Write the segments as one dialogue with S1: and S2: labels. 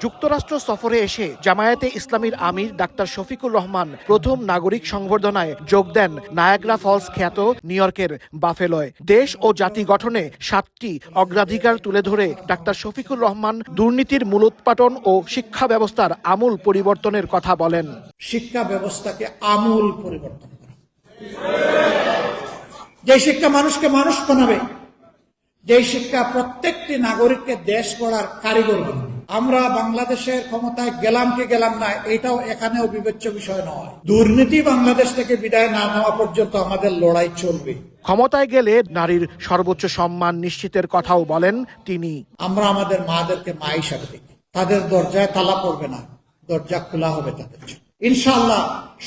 S1: যুক্তরাষ্ট্র সফরে এসে জামায়াতে ইসলামীর আমির ডাক্তার শফিকুর রহমান প্রথম নাগরিক সংবর্ধনায় যোগ দেন নায়াগ্রা ফলস খ্যাত নিউ ইয়র্কের বাফেলয়। দেশ ও জাতি গঠনে সাতটি অগ্রাধিকার তুলে ধরে ডাক্তার শফিকুর রহমান দুর্নীতির মূলোৎপাটন ও শিক্ষা ব্যবস্থার আমূল পরিবর্তনের কথা বলেন।
S2: শিক্ষা ব্যবস্থাকে আমূল পরিবর্তন করা। যে শিক্ষা মানুষকে মানুষ বানাবে যে শিক্ষা প্রত্যেকটি নাগরিককে দেশ গড়ার কারিগর বানাবে আমরা বাংলাদেশের ক্ষমতায় গেলাম কি গেলাম না এটাও এখানেও বিবেচ্য বিষয় নয়। দুর্নীতি বাংলাদেশ থেকে বিদায় না নেওয়া পর্যন্ত আমাদের লড়াই চলবে।
S1: ক্ষমতায় গেলে নারীর সর্বোচ্চ সম্মান নিশ্চিতের কথাও বলেন তিনি।
S2: আমরা আমাদের মাদেরকে মা হিসাবে দেখি। তাদের দরজায় তালা পড়বে না দরজা খোলা হবে তাদের জন্য।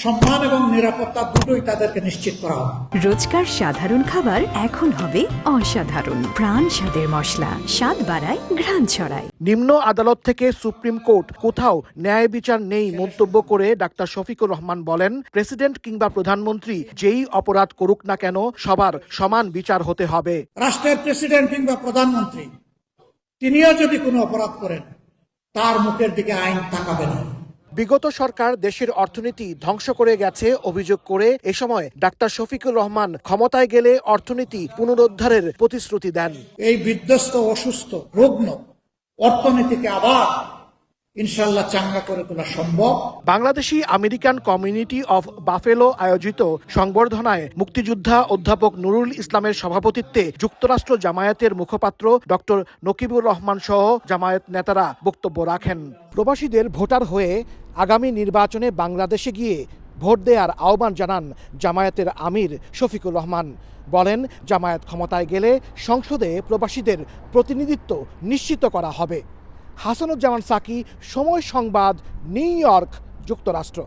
S2: সম্মান এবং নিরাপত্তা দুটোই তাদেরকে নিশ্চিত করা হবে।
S3: রোজকার সাধারণ খাবার এখন হবে অসাধারণ। প্রাণ স্বাদের মশলা। স্বাদ বাড়ায় ঘ্রাণ ছড়ায়।
S1: নিম্ন আদালত থেকে সুপ্রিম কোর্ট কোথাও ন্যায় বিচার নেই মন্তব্য করে ডাক্তার শফিকুর রহমান বলেন প্রেসিডেন্ট কিংবা প্রধানমন্ত্রী যেই অপরাধ করুক না কেন সবার সমান বিচার হতে হবে।
S2: রাষ্ট্রের প্রেসিডেন্ট কিংবা প্রধানমন্ত্রী তিনিও যদি কোনো অপরাধ করেন তার মুখের দিকে আইন তাকাবে না।
S1: বিগত সরকার দেশের অর্থনীতি ধ্বংস করে গেছে অভিযোগ করে এ সময় ডাক্তার শফিকুর রহমান ক্ষমতায় গেলে অর্থনীতি পুনরুদ্ধারের প্রতিশ্রুতি দেন।
S2: এই বিধ্বস্ত অসুস্থ রুগ্ন অর্থনীতিকে আবার ইনশাল্লাহ চাঙ্গা করে তোলা সম্ভব।
S1: Bangladeshi American community of Buffalo আয়োজিত সংবর্ধনায় মুক্তিযোদ্ধা অধ্যাপক নুরুল ইসলামের সভাপতিত্বে যুক্তরাষ্ট্র জামায়াতের মুখপাত্র ডক্টর নকিবুর রহমান সহ জামায়াত নেতারা বক্তব্য রাখেন। প্রবাসীদের ভোটার হয়ে আগামী নির্বাচনে বাংলাদেশে গিয়ে ভোট দেওয়ার আহ্বান জানান জামায়াতের আমির শফিকুর রহমান। বলেন, জামায়াত ক্ষমতায় গেলে সংসদে প্রবাসীদের প্রতিনিধিত্ব নিশ্চিত করা হবে। হাসানুজ্জামান সাকি সময় সংবাদ নিউ ইয়র্ক যুক্তরাষ্ট্র।